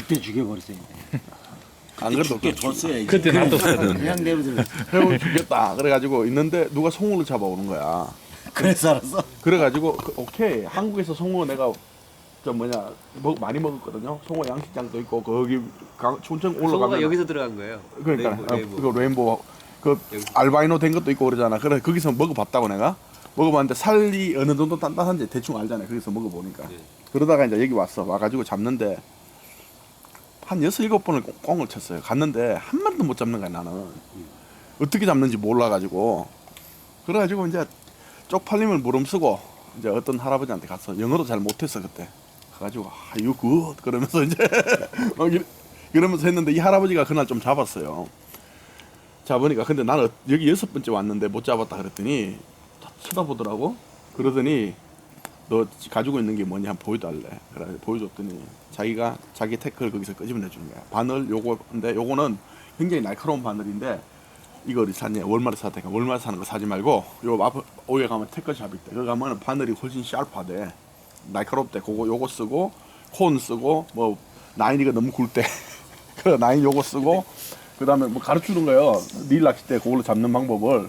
그때 죽여버렸어요. 안 그래도 죽게 줬어야지. 그때 놔뒀어야 되는데. 그냥 내버려. 해고 죽겠다. 그래가지고 있는데 누가 송어를 잡아오는 거야. 그래서 알았어. 그래가지고 그, 오케이 한국에서 송어 내가 저 뭐냐 먹, 많이 먹었거든요. 송어 양식장도 있고 거기 강, 춘천 송어가 올라가면 여기서 들어간 거예요. 그러니까 레인보우, 어, 레인보우. 그 레인보우 그 여기. 알바이노 된 것도 있고 그러잖아. 그래 거기서 먹어봤다고 내가 먹어봤는데 살이 어느 정도 단단한지 대충 알잖아요. 거기서 먹어보니까 네. 그러다가 이제 여기 왔어 와가지고 잡는데 한 여섯 일곱 번을 꽁- 꽁을 쳤어요. 갔는데 한 마리도 못 잡는 거야 나는 어떻게 잡는지 몰라가지고 그래가지고 이제 쪽팔림을 무름쓰고 이제 어떤 할아버지한테 갔어. 영어도 잘 못했어 그때. 가가지고 아 이거 굿 그러면서 이제 이러면서 했는데 이 할아버지가 그날 좀 잡았어요. 잡으니까 근데 나는 여기 여섯 번째 왔는데 못 잡았다 그랬더니 다 쳐다보더라고. 그러더니 너 가지고 있는 게 뭐냐 한번 보여달래. 그래 보여줬더니 자기가 자기 태클 거기서 끄집어내 주는 거야. 바늘 요거인데 요거는 굉장히 날카로운 바늘인데 이거 어디 샀냐? 월말에 샀다니까 월말에 사는 거 사지 말고 요앞 오에 가면 태클샵 있대. 거기 가면 바늘이 훨씬 샤프하대. 날카롭대. 그거 요거 쓰고 콘 쓰고 뭐 나인이가 너무 굵대. 그 나인 요거 쓰고 그다음에 뭐 가르치는 거예요. 릴 낚싯대 그걸로 잡는 방법을.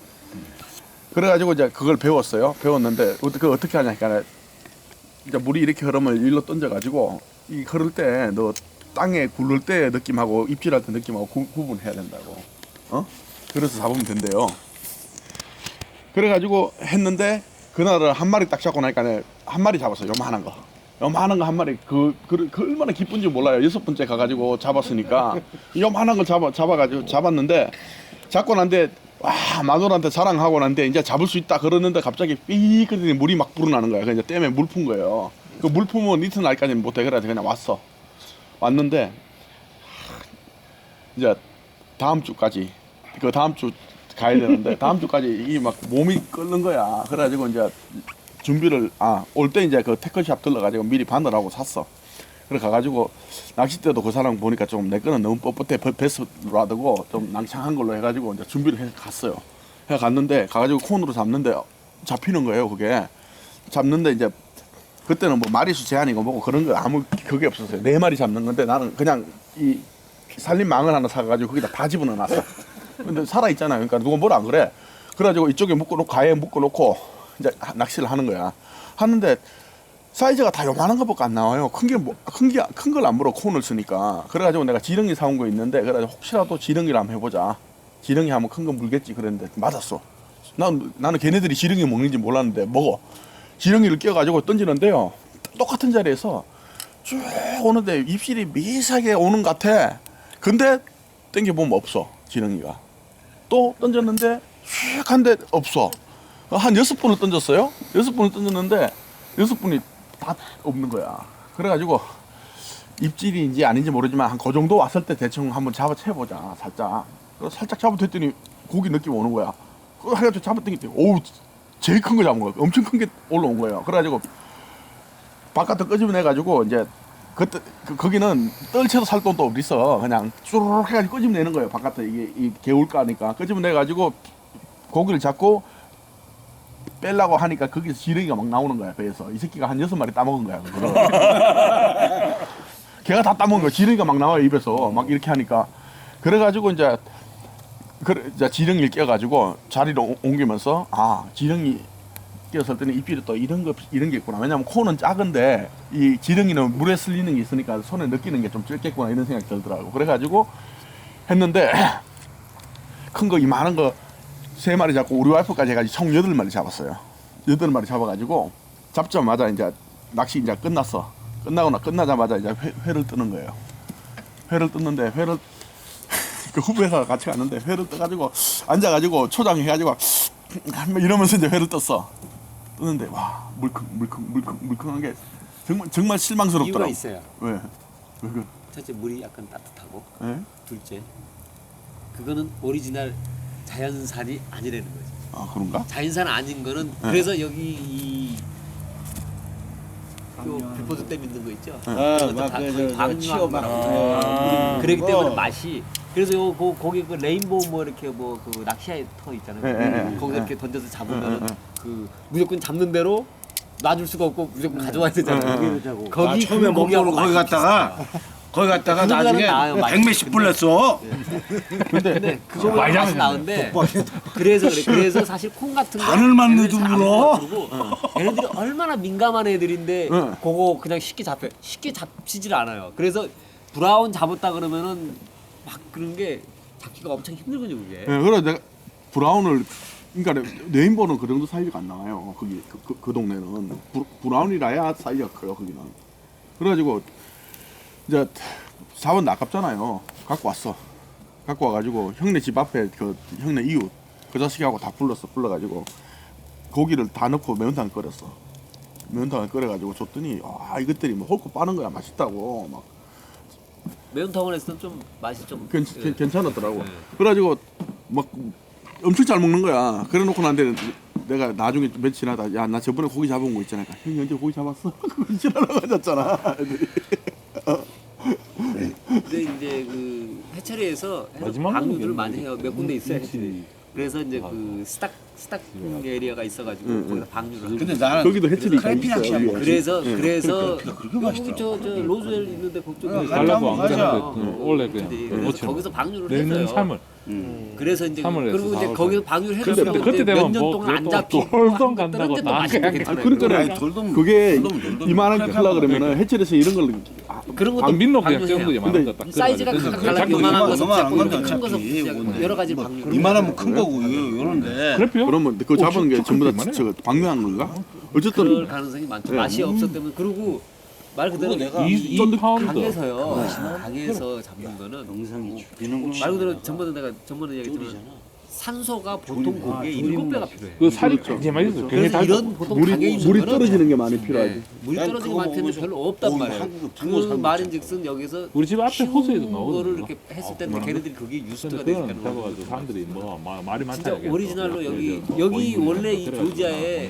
그래가지고 이제 그걸 배웠어요. 배웠는데 어떻게 어떻게 하냐니까 이제 물이 이렇게 흐르면 일로 던져가지고 이 흐를 때 너 땅에 굴를 때 느낌하고 입질할 때 느낌하고 구, 구분해야 된다고. 어? 그래서 잡으면 된대요. 그래가지고 했는데 그날은 한 마리 딱 잡고 나니까 한 마리 잡았어요. 요만한 거. 요만한 거 한 마리 그, 그, 그 얼마나 기쁜지 몰라요. 여섯 번째 가가지고 잡았으니까 요만한 걸 잡아 잡아가지고 잡았는데 잡고 난데 와 마누라한테 자랑하고 난데 이제 잡을 수 있다 그러는데 갑자기 삐 그러더니 물이 막 불어나는 거야. 그래서 댐에 물 푼 거예요. 그 물 품은 이튿날까지는 못해 그래서 그냥 왔어. 왔는데 이제 다음 주까지 그 다음 주 가야 되는데 다음 주까지 이 막 몸이 끓는 거야. 그래가지고 이제 준비를 아 올 때 이제 그 태클샵 들러가지고 미리 바늘하고 샀어. 그래 가가지고 낚싯대도 그 사람 보니까 좀 내 거는 너무 뻣뻣해 베- 베스라드고 좀 낭창한 걸로 해가지고 이제 준비를 해 갔어요. 해 갔는데 가가지고 콘으로 잡는데 잡히는 거예요 그게 잡는데 이제 그때는 뭐 마리수 제한이고 뭐고 그런 거 아무 그게 없었어요. 네 마리 잡는 건데 나는 그냥 이 살림 망을 하나 사가지고 거기다 다 집어넣어놨어. 근데 살아 있잖아요. 그러니까 누가 뭐라 안 그래. 그래가지고 이쪽에 묶어놓고 가에 묶어놓고 이제 하- 낚시를 하는 거야. 하는데 사이즈가 다 요만한 것밖에 안 나와요. 큰 게 뭐, 큰 게 큰 걸 안 물어 콘을 쓰니까. 그래가지고 내가 지렁이 사온 거 있는데 그래가지고 혹시라도 지렁이를 한번 해보자. 지렁이 하면 큰거 물겠지 그랬는데 맞았어. 난 나는 걔네들이 지렁이 먹는지 몰랐는데 먹어. 지렁이를 끼워가지고 던지는데요. 똑같은 자리에서 쭉 오는데 입질이 미세하게 오는 것 같아. 근데 땡겨보면 없어 지렁이가. 또 던졌는데 슉 한데 없어. 한 여섯 번을 던졌어요. 여섯 번을 던졌는데 여섯 번이 다 없는 거야. 그래가지고 입질인지 아닌지 모르지만 한 그 정도 왔을 때 대충 한번 잡아 채보자 살짝. 살짝 잡아댔더니 고기 느낌 오는 거야. 그거 해가지고 잡아당겼더니 오우 제일 큰 거 잡은 거야. 엄청 큰 게 올라온 거예요. 그래가지고 바깥에 끄집어내가지고 이제 그때 그, 거기는 떨채도 살 돈도 없어. 그냥 쭈르륵 해가지고 끄집어내는 거예요. 바깥에 이게 이 개울가니까 끄집어내가지고 고기를 잡고 빼려고 하니까 거기서 지렁이가 막 나오는 거야. 배에서 이 새끼가 한 여섯 마리 따먹은 거야. 그거를. 걔가 다 따먹은 거야. 지렁이가 막 나와요 입에서 막 이렇게 하니까 그래가지고 이제 그래 이제 지렁이를 껴가지고 자리로 오- 옮기면서 아 지렁이 끼었을 때는 입질이 또 이런 거 이런 게 있구나. 왜냐면 코는 작은데 이 지렁이는 물에 슬리는 게 있으니까 손에 느끼는 게좀 적겠구나 이런 생각이 들더라고. 그래가지고 했는데 큰 거 이만한 거 세 마리 잡고 우리 와이프까지 해가지고 총 여덟 마리 잡았어요. 여덟 마리 잡아가지고 잡자마자 이제 낚시 이제 끝났어. 끝나거나 끝나자마자 이제 회, 회를 뜨는 거예요. 회를 떴는데 회를 그 후배가 같이 갔는데 회를 떠가지고 앉아가지고 초장해가지고 막 이러면서 이제 회를 떴어. 뜨는데 와 물컹 물컹 물컹 물컹한 게 정말 정말 이유가 실망스럽더라고. 있어요. 왜? 왜 그? 첫째 물이 약간 따뜻하고 예? 둘째 그거는 오리지널 자연산이 아니라는 거지. 아 그런가? 자연산 아닌 거는 네. 그래서 여기 이요 비포드 댐 있는 거 있죠. 아, 그것도 막 다 그, 저, 저, 광유하고 치어막. 말하고 아, 그러기. 때문에 맛이 그래서 요 거, 거기 그 레인보우 뭐 이렇게 뭐 그 낚시터 있잖아요. 예, 예, 예. 거기서 예. 이렇게 던져서 잡으면 예. 그 무조건 잡는 대로 놔줄 수가 없고 무조건 가져와야 예, 되잖아요. 아, 거기 처음에 그못 고기하고 보는 거기 맛이 갔다가 거기 갔다가 그거보다는 나중에 나아요, 많이. 백몇십 불 냈어. 근데 그거보다 맛이 나은데 그래서 그래 그래서 사실 콩 같은 거 바늘만 얘네들 넣어도 잘안 물어. 먹어가지고 얘네들이 얼마나 민감한 애들인데 응. 그거 그냥 쉽게 잡혀 쉽게 잡히질 않아요. 그래서 브라운 잡았다 그러면은 막 그런 게 잡기가 엄청 힘들거든요 그게. 예, 그래 내가 브라운을 그러니까 레인보는 그 정도 사이즈가 안 나와요. 거기 그, 그, 그 동네는 브, 브라운이라야 사이즈가 커요 거기는. 그래가지고 이제 사원 아깝잖아요. 갖고 왔어. 갖고 와가지고 형네 집 앞에 그 형네 이웃 그 자식하고 다 불렀어. 불러가지고 고기를 다 넣고 매운탕 끓였어. 매운탕을 끓여가지고 줬더니 아 이것들이 뭐 홀고 빠는 거야 맛있다고 막 매운탕을 했을 땐좀 맛이 좀 괜, 예. 괜- 괜찮았더라고. 네. 그래가지고 막 엄청 잘 먹는 거야. 그래놓고 난데 내가 나중에 며칠 지나다 야 나 저번에 고기 잡은 거 있잖아. 형이 언제 고기 잡았어? 그거 지나러 가졌잖아. 애들이. 근데 이제 그 해처리에서 마지막 먹는 많이 해요. 몇 군데 있어요. 해처리. 그래서 이제 그 스탁 스탁 에리아가 있어가지고 응, 응. 거기다 방류를. 하고. 근데 나는 거기도 해철이 크래피 낚시하고 위에. 그래서 예, 그래서 그렇게 맛있더라고. 저저 로즈웰 있는데 그쪽에 어, 달라고 안그 원래 그냥 그래서 원. 거기서 방류를 내년 했어요. 3월 그래서 이제 삼월 그리고 이제 사월 거기서 방류를 근데 해도 그때 되면 몇년 뭐 동안 안또 잡히고 돌돔 한 간다고 또 다 맛있게. 그러니까 돌돔 그게 돌돔, 돌돔. 이만하게 크래피 하려 한번 그러면 해철에서 이런 걸 아, 그런 것도 안 민노 그냥 방류해요. 정도 근데 이만한 거딱 사이즈가 그래가지고 각각 그냥 달라 자꾸 요만한 거 잡고 건데 이렇게 큰 거서 여러 가지 뭐 방류. 이만하면 큰 거고 요런데 그래요? 그러면 그거 잡은 게 어, 전부 다 그렇게 저 방류한 건가? 그럴 어쨌든 가능성이 많죠. 네. 맛이 없었다면 그리고 말 그대로 그거 내가 이, 이이 파운드 강에서요. 강에서 잡는 거는 영상이 죽이는 말 그대로 전번에 내가 전번에 얘기했지만 산소가 보통 고기에 일곱 배가 필요해요. 그 살이 굉장히 맛있어요. 굉장히 그래서 이런 보통 물이 강에 있는 물이 떨어지는 게 많이 네, 필요하지. 물이 난 떨어지는 그거 먹으면서 별로 없단 어, 말이에요. 한국은 그 붕어 삶은 말인즉슨 여기서 우리 집 앞에 호수에도 키우는 나오거든요. 거를 이렇게 했을 때는 그거는. 걔네들이 그게 유스트가 되니까 잡아가지고 사람들이 뭐 마- 말이 진짜 많잖아요. 오리지널로 여기 뭐 여기 거의 원래 이 조지아에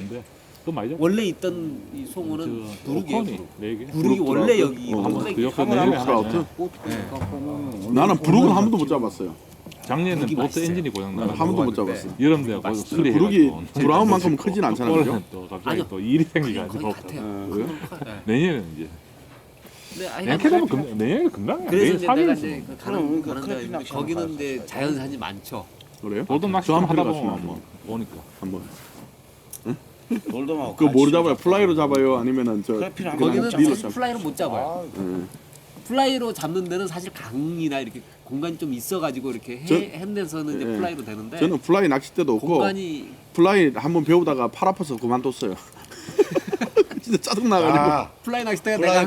많이. 원래 있던 이 송어는 부르기예요. 오커니 네 개. 원래 여기 어, 그 트라우트? 있잖아요. 나는 부룩은 한 번도 못 잡았어요. 작년에는 부르기 보트 맛있어요. 엔진이 고장 나는 나서 한 번도 못 잡았어. 여름 돼가 거기서 맛있어요. 수리 부르기 브라운만큼은 크진 않잖아요, 그죠? 또 갑자기 아니요. 또 일이 거의 생기가지고 같아요. 왜요? 내년에는 이제 근데 아니, 냉캐되면 금 내년에는 금방이야. 그래서 내일 이제 내가 이제 그 가는 그 가는 낚시하는 거기는 거 이제 자연산이 많죠. 그래요? 돌돔 낚시 저좀 한번 하다 보면 한번. 보니까 한번. 돌돔하고 그 뭐로 같이 잡아요? 플라이로 잡아요? 아니면은 저 거기는 밀로 사실 잡- 플라이로 못 잡아요. 예. 플라이로 잡는 데는 사실 강이나 이렇게 공간이 좀 있어가지고 이렇게 해, 저- 한 데서는 이제 예. 플라이로 되는데 저는 플라이 낚싯대도 없고 공간이 플라이 한번 배우다가 팔 아파서 그만뒀어요. 진짜 짜증 나가지고 아 플라이 낚싯대가 플라이 내가